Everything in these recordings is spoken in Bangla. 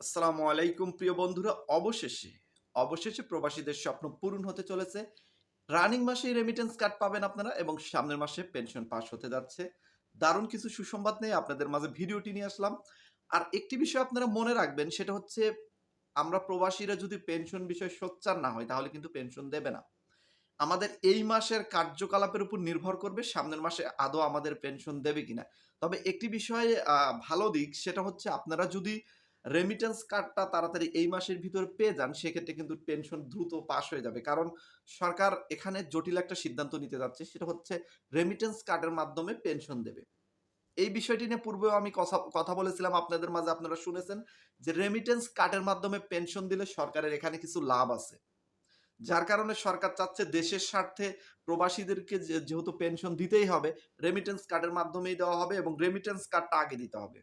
আসসালামু আলাইকুম, প্রিয় বন্ধুরা। অবশেষে অবশেষে প্রবাসীদের স্বপ্ন পূরণ হতে চলেছে। রানিং মাসে রেমিটেন্স কার্ড পাবেন আপনারা এবং সামনের মাসে পেনশন পাস হতে যাচ্ছে। দারুণ কিছু সুসংবাদ নিয়ে আপনাদের মাঝে ভিডিওটি নিয়ে আসলাম। আর একটি বিষয় আপনারা মনে রাখবেন, সেটা হচ্ছে আমরা প্রবাসীরা যদি পেনশন বিষয়ে সোচ্চার না হয়, তাহলে কিন্তু পেনশন দেবে না। আমাদের এই মাসের কার্যকলাপের উপর নির্ভর করবে সামনের মাসে আদৌ আমাদের পেনশন দেবে কিনা। তবে একটি বিষয়ে ভালো দিক, সেটা হচ্ছে আপনারা যদি রেমিটেন্স কার্ডটা তাড়াতাড়ি এই মাসের ভিতর পেয়ে যান, সেক্ষেত্রে কিন্তু পেনশন দ্রুত পাস হয়ে যাবে। কারণ সরকার এখানে জটিল একটা সিদ্ধান্ত নিতে যাচ্ছে, সেটা হচ্ছে রেমিটেন্স কার্ডের মাধ্যমে পেনশন দেবে। এই বিষয়টি নিয়ে পূর্বেও আমি কথা কথা বলেছিলাম আপনাদের মাঝে, আপনারা শুনেছেন যে রেমিটেন্স কার্ডের মাধ্যমে পেনশন দিলে সরকারের এখানে কিছু লাভ আছে। যার কারণে সরকার চাচ্ছে দেশের স্বার্থে প্রবাসীদেরকে যেহেতু পেনশন দিতেই হবে রেমিটেন্স কার্ডের মাধ্যমেই দেওয়া হবে এবং রেমিটেন্স কার্ডটা আগে দিতে হবে।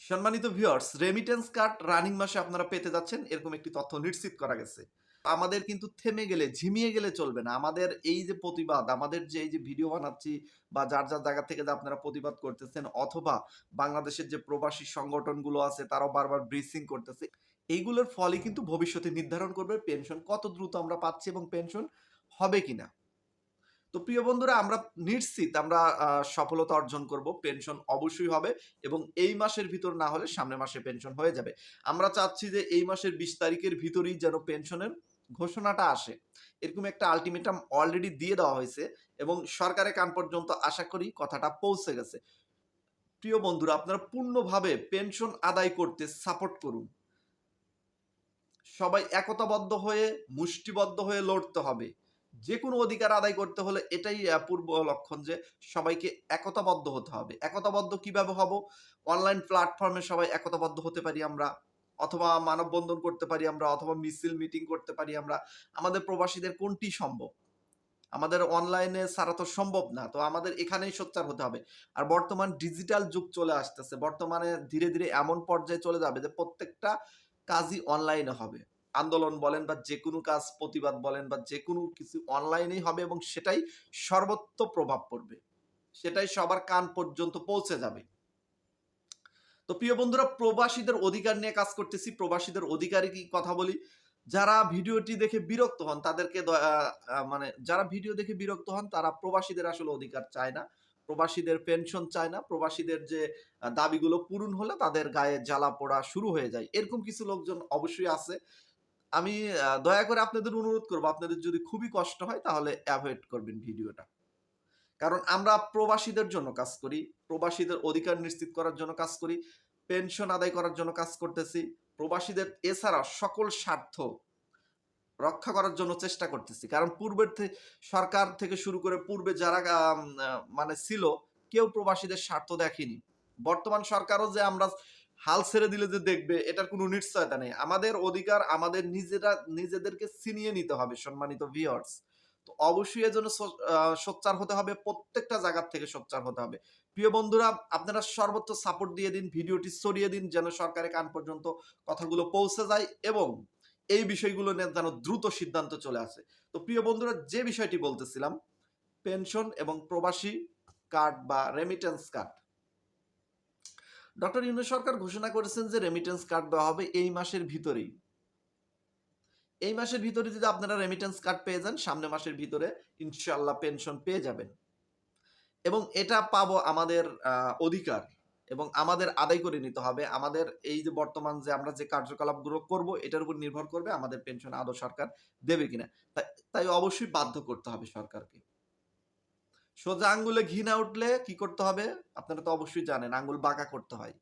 সম্মানিত ভিউয়ার্স রেমিটেন্স কার্ড রানিং মাসে আপনারা পেতে যাচ্ছেন, এরকম একটি তথ্য নিশ্চিত করা গেছে। আমাদের কিন্তু থেমে গেলে, ঝিমিয়ে গেলে চলবে না। আমাদের এই যে প্রতিবাদ, আমাদের যে এই যে ভিডিও বানাচ্ছি বা যার যার জায়গা থেকে যে আপনারা প্রতিবাদ করতেছেন, অথবা বাংলাদেশের যে প্রবাসী সংগঠনগুলো আছে, তারাও বারবার ব্রিসিং করতেছে, এইগুলোর ফলে কিন্তু ভবিষ্যতে নির্ধারণ করবে পেনশন, কত দ্রুত আমরা পাচ্ছি এবং পেনশন হবে কিনা। তো প্রিয় বন্ধুরা, আমরা নিশ্চিত আমরা সফলতা অর্জন করব, পেনশন অবশ্যই হবে এবং এই মাসের ভিতর না হলে সামনের মাসে পেনশন হয়ে যাবে। আমরা চাচ্ছি যে এই মাসের বিশ তারিখের ভিতরেই যেন পেনশনের ঘোষণাটা আসে। এরকম একটা আলটিমেটাম অলরেডি দিয়ে দেওয়া হয়েছে এবং সরকারের কান পর্যন্ত আশা করি কথাটা পৌঁছে গেছে। প্রিয় বন্ধুরা, আপনারা পূর্ণভাবে পেনশন আদায় করতে সাপোর্ট করুন। সবাই একতাবদ্ধ হয়ে, মুষ্টিবদ্ধ হয়ে লড়তে হবে। যে কোনো অধিকার আদায় করতে হলে এটাই পূর্ব লক্ষণ যে সবাইকে একতাবদ্ধ হতে হবে। একতাবদ্ধ কীভাবে হব? অনলাইন প্ল্যাটফর্মে সবাই একতাবদ্ধ হতে পারি আমরা, অথবা মানববন্ধন করতে পারি আমরা, অথবা মিছিল মিটিং করতে পারি আমরা। আমাদের প্রবাসীদের কোনটি সম্ভব? আমাদের অনলাইনে ছাড়া তো সম্ভব না, তো আমাদের এখানেই সোচ্চার হতে হবে। আর বর্তমান ডিজিটাল যুগ চলে আসতেছে, বর্তমানে ধীরে ধীরে এমন পর্যায়ে চলে যাবে যে প্রত্যেকটা কাজই অনলাইনে হবে। আন্দোলন বলেন বা যে কোনো কাজ, প্রতিবাদ বলেন বা যে কোনো কিছু অনলাইনেই হবে এবং সেটাই সর্বত্র প্রভাব পড়বে। সেটাই সবার কান পর্যন্ত পৌঁছে যাবে। তো প্রিয় বন্ধুরা, প্রবাসীদের অধিকার নিয়ে কাজ করতেছি। প্রবাসীদের অধিকারে কি কথা বলি? যারা ভিডিওটি দেখে বিরক্ত হন, তাদেরকে মানে যারা ভিডিও দেখে বিরক্ত হন, তারা প্রবাসীদের আসলে অধিকার চায় না। প্রবাসীদের পেনশন চায় না। প্রবাসীদের যে দাবিগুলো পূরণ হলে তাদের গায়ে জ্বালা পোড়া শুরু হয়ে যায়। এরকম কিছু লোকজন অবশ্যই আছে। আমি দয়া করে আপনাদের অনুরোধ করব, আপনাদের যদি খুবই কষ্ট হয় তাহলে অ্যাভয়েড করবেন ভিডিওটা। কারণ আমরা প্রবাসীদের জন্য কাজ করি, প্রবাসীদের অধিকার নিশ্চিত করার জন্য কাজ করি পেনশন আদায় করার জন্য কাজ করতেছি, প্রবাসীদের এছাড়া সকল স্বার্থ রক্ষা করার জন্য চেষ্টা করতেছি। কারণ পূর্বের সরকার থেকে শুরু করে পূর্বে যারা মানে ছিল, কেউ প্রবাসীদের স্বার্থ দেখেনি। বর্তমান সরকারও যে আমরা হাল ছেড়ে দিলে যে দেখবে, এটার কোনো নিশ্চয়তা নেই। আমাদের অধিকার আমাদের নিজেরা, নিজেদেরকে ছিনিয়ে নিতে হবে, সম্মানিত ভিউয়ার্স তো অবশ্যই এর জন্য সোচ্চার হতে হবে, প্রত্যেকটা জায়গার থেকে সোচ্চার হতে হবে। প্রিয় বন্ধুরা, আপনারা সর্বোচ্চ সাপোর্ট দিয়ে দিন, ভিডিওটি ছড়িয়ে দিন, যেন সরকারের কান পর্যন্ত কথাগুলো পৌঁছে যায় এবং এই বিষয়গুলো নিয়ে যেন দ্রুত সিদ্ধান্ত চলে আসে। তো প্রিয় বন্ধুরা, যে বিষয়টি বলতেছিলাম, পেনশন এবং প্রবাসী কার্ড বা রেমিটেন্স কার্ড ডক্টর ইউনু সরকার ঘোষণা করেছেন যে রেমিটেন্স কার্ড দেওয়া হবে এই মাসের ভিতরেই। এই মাসের ভিতরে যদি আপনারা রেমিটেন্স কার্ড পেয়ে যান, সামনে মাসের ভিতরে ইনশাল্লাহ পেনশন পেয়ে যাবেন। এবং এটা পাবো আমাদের অধিকার এবং আমাদের আদায় করে নিতে হবে। আমাদের এই যে বর্তমান যে আমরা যে কার্যকলাপগুলো করব, এটার উপর নির্ভর করবে আমাদের পেনশন আদৌ সরকার দেবে কিনা। তাই অবশ্যই বাধ্য করতে হবে সরকারকে। সোজা আঙ্গুলে ঘি না উঠলে কি করতে হবে? আপনারা তো অবশ্যই জানেন, আঙ্গুল বাঁকা করতে হয়।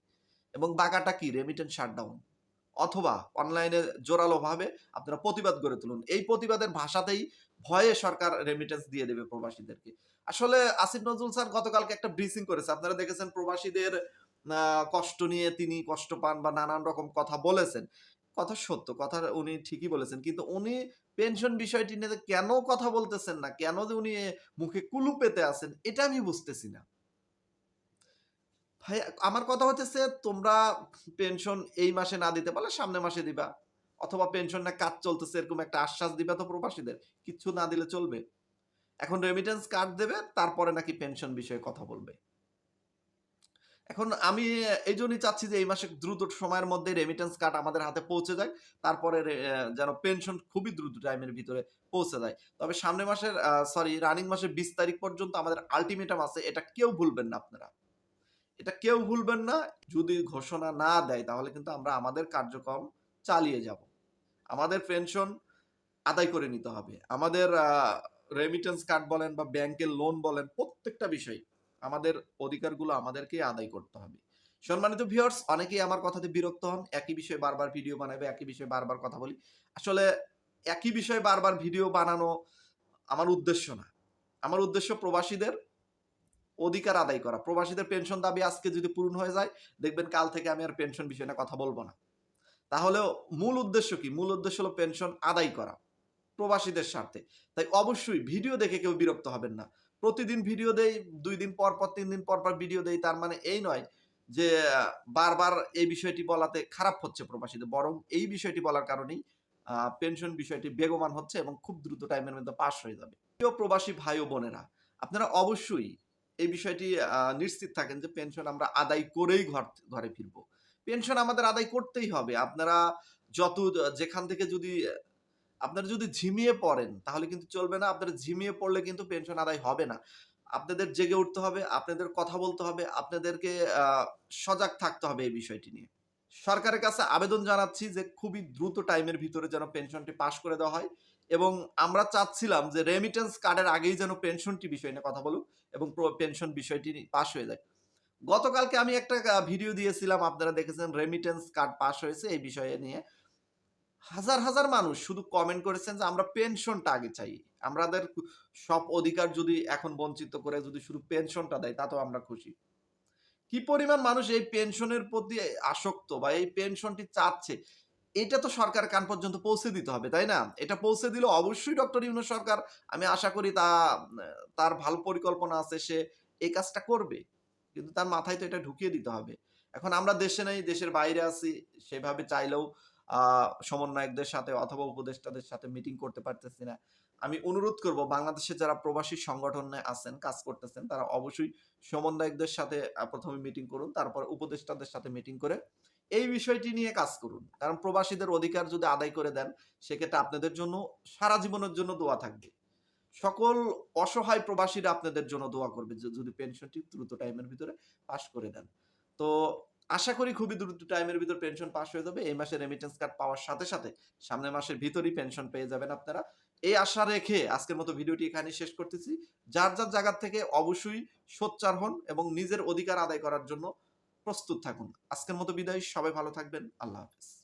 এবং বাঁকাটা কি? রেমিটেন্স শাটডাউন অথবা অনলাইনে জোরালোভাবে আপনারা প্রতিবাদ গড়ে তুলুন। এই প্রতিবাদের ভাষাতেই ভয়ে সরকার রেমিটেন্স দিয়ে দেবে প্রবাসীদেরকে। আসলে আসিফ নজরুল স্যার গতকালকে একটা ব্রিফিং করেছে। আপনারা দেখেছেন প্রবাসীদের কষ্ট নিয়ে তিনি কষ্ট পান বা নানান রকম কথা বলেছেন। কথা সত্য, কথা উনি ঠিকই বলেছেন। কিন্তু উনি পেনশন বিষয়টি নিয়ে কেন কথা বলতেছেন না? কেন যে উনি মুখে কুলু পেতে আছেন, এটা আমি বুঝতেছি না। ভাই আমার কথা হচ্ছে তোমরা পেনশন এই মাসে না দিতে পারলে সামনে মাসে দিবা। অথবা পেনশন না কাজ চলতেছে এরকম একটা আশ্বাস দিবা তো প্রবাসীদের কিচ্ছু না দিলে চলবে। এখন রেমিটেন্স কার্ড দেবে, তারপরে নাকি পেনশন বিষয়ে কথা বলবে। এখন আমি এই জন্যই চাচ্ছি যে এই মাসে দ্রুত সময়ের মধ্যে রেমিটেন্স কার্ড আমাদের হাতে পৌঁছে যায়। তারপরে যেন পেনশন খুবই দ্রুত টাইমের ভিতরে পৌঁছে যায়। তবে সামনের মাসের সরি রানিং মাসের বিশ তারিখ পর্যন্ত আমাদের আলটিমেটাম আছে, এটা কেউ ভুলবেন না আপনারা। এটা কেউ ভুলবেন না, যদি ঘোষণা না দেয়, তাহলে কিন্তু আমরা আমাদের কার্যক্রম চালিয়ে যাব। আমাদের পেনশন আদায় করে নিতে হবে। আমাদের রেমিটেন্স কার্ড বলেন বা ব্যাংকের লোন বলেন, প্রত্যেকটা বিষয় আমাদের অধিকারগুলো আমাদেরকে আদায় করতে হবে। সম্মানিত ভিউয়ার্স অনেকেই আমার কথাতে বিরক্ত হন। একই বিষয়ে বারবার ভিডিও বানাবে, একই বিষয়ে বারবার কথা বলি। আসলে একই বিষয়ে বারবার ভিডিও বানানো আমার উদ্দেশ্য না। আমার উদ্দেশ্য প্রবাসীদের অধিকার আদায় করা। প্রবাসীদের পেনশন দাবি আজকে যদি পূরণ হয়ে যায়, দেখবেন কাল থেকে আমি আর পেনশন বিষয়ে না কথা বলব না। তাহলে মূল উদ্দেশ্য কি? মূল উদ্দেশ্য হলো পেনশন আদায় করা, প্রবাসীদের স্বার্থে। তাই অবশ্যই ভিডিও দেখে কেউ বিরক্ত হবেন না। প্রতিদিন ভিডিও দেই, দুই দিন পর পর, তিন দিন পর পর ভিডিও দেই, তার মানে এই নয় যে বারবার এই বিষয়টি বলাতে খারাপ হচ্ছে প্রবাসীদের, বরং এই বিষয়টি বলার কারণেই পেনশন বিষয়টি বেগমান হচ্ছে এবং খুব দ্রুত টাইমের মধ্যে পাস হয়ে যাবে। প্রিয় প্রবাসী ভাই ও বোনেরা, আপনারা অবশ্যই এই বিষয়টি নিশ্চিত থাকেন যে পেনশন আমরা আদায় করেই ঘর, ঘরে ফিরবো। পেনশন আমাদের আদায় করতেই হবে। আপনারা যত, যেখান থেকে যদি আপনারা যদি ঝিমিয়ে পড়েন, তাহলে কিন্তু চলবে না। আপনারা ঝিমিয়ে পড়লে কিন্তু পেনশন আদায় হবে না। আপনাদের জেগে উঠতে হবে, আপনাদের কথা বলতে হবে, আপনাদেরকে সজাগ থাকতে হবে এই বিষয়টি নিয়ে। সরকারের কাছে আবেদন জানাচ্ছি যে খুবই দ্রুত টাইমের ভিতরে যেন পেনশনটি পাশ করে দেওয়া হয় এবং আমরা চাচ্ছিলাম যে রেমিটেন্স কার্ডের আগেই যেন পেনশনটি বিষয় নিয়ে কথা বলুক এবং পেনশন বিষয়টি পাশ হয়ে যায়। গতকালকে আমি একটা ভিডিও দিয়েছিলাম, আপনারা দেখেছেন রেমিটেন্স কার্ড পাস হয়েছে এই বিষয়ে নিয়ে। হাজার হাজার মানুষ শুধু কমেন্ট করেছেন যে আমরা পেনশনটা আগে চাই। আমাদের সব অধিকার যদি এখন বঞ্চিত করে যদি শুধু পেনশনটা দেয় তাতেও আমরা খুশি। কি পরিমাণ মানুষ এই পেনশনের প্রতি আসক্ত বা এই পেনশনটি চাচ্ছে, এটা তো সরকার কান পর্যন্ত পৌঁছে দিতে হবে, তাই না? এটা পৌঁছে দিলে অবশ্যই ডক্টর ইউনুস সরকার, আমি আশা করি তা, তার ভালো পরিকল্পনা আছে, সে এই কাজটা করবে। কিন্তু তার মাথায় তো এটা ঢুকিয়ে দিতে হবে। এখন আমরা দেশে নেই, দেশের বাইরে আছি, সেভাবে চাইলেও সমন্বয়কদের সাথে অথবা উপদেষ্টাদের সাথে মিটিং করতে পারতেছি না। আমি অনুরোধ করব, বাংলাদেশে যারা প্রবাসী সংগঠনে আছেন, কাজ করতেছেন, তারা অবশ্যই সমন্বয়কদের সাথে প্রথমে মিটিং করুন, তারপর উপদেষ্টাদের সাথে মিটিং করে এই বিষয়টি নিয়ে কাজ করুন। কারণ প্রবাসীদের অধিকার যদি আদায় করে দেন, সেক্ষেত্রে আপনাদের জন্য সারা জীবনের জন্য দোয়া থাকবে। সকল অসহায় প্রবাসীরা আপনাদের জন্য দোয়া করবে, যদি পেনশনটি দ্রুত টাইমের ভিতরে পাস করে দেন। তো আশা করি খুবই দ্রুত টাইমের ভিতর পেনশন পাস হয়ে যাবে। এই মাসে রেমিটেন্স কার্ড পাওয়ার সাথে সাথে সামনের মাসের ভিতরই পেনশন পেয়ে যাবেন আপনারা। এই আশা রেখে আজকের মতো ভিডিওটি এখানে শেষ করতেছি। যার যার জায়গা থেকে অবশ্যই সোচ্চার হন এবং নিজের অধিকার আদায় করার জন্য প্রস্তুত থাকুন। আজকের মতো বিদায়। সবাই ভালো থাকবেন। আল্লাহ হাফেজ।